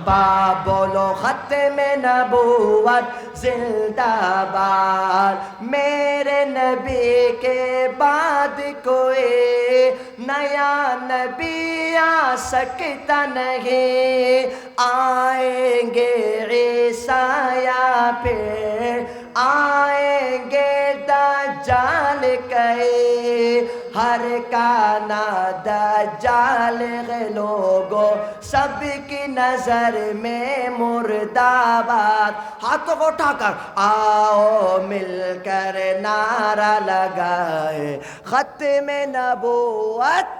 বা বলো খতমে নবুয়ত জিন্দাবাদ মেরে নবী কে বাদ কোয়ে নয়া নবী سکتا نہیں آئیں گے عیسیٰ یا پھر آئیں گے دجال کہے ہر کانا دجال لوگوں سب کی نظر میں مرداباد ہاتھوں کو اٹھا کر آؤ مل کر نعرہ لگائے ختم نبوت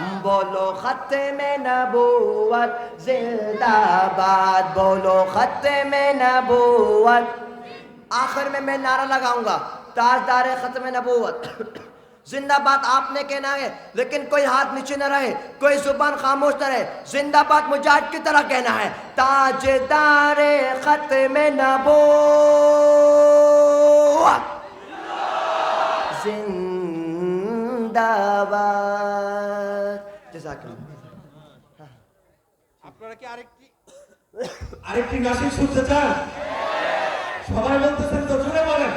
بولو ختم نبوت زندہ باد بولو ختم نبوت۔ آخر میں میں نعرہ لگاؤں گا، تاجدار ختم نبوت۔ زندہ باد آپ نے کہنا ہے، لیکن کوئی ہاتھ نیچے نہ رہے، کوئی زبان خاموش نہ رہے۔ زندہ باد مجاہد کی طرح کہنا ہے، تاجدار ختم نبوت۔ زندہ باد আপনারা কি আরেকটি আরেকটি নাসিক শুনতে চান? সবাই বলতেছেন তো জোরে বলেন।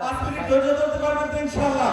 পাঁচ মিনিট ধৈর্য ধরতে পারবেন তো ইনশাল্লাহ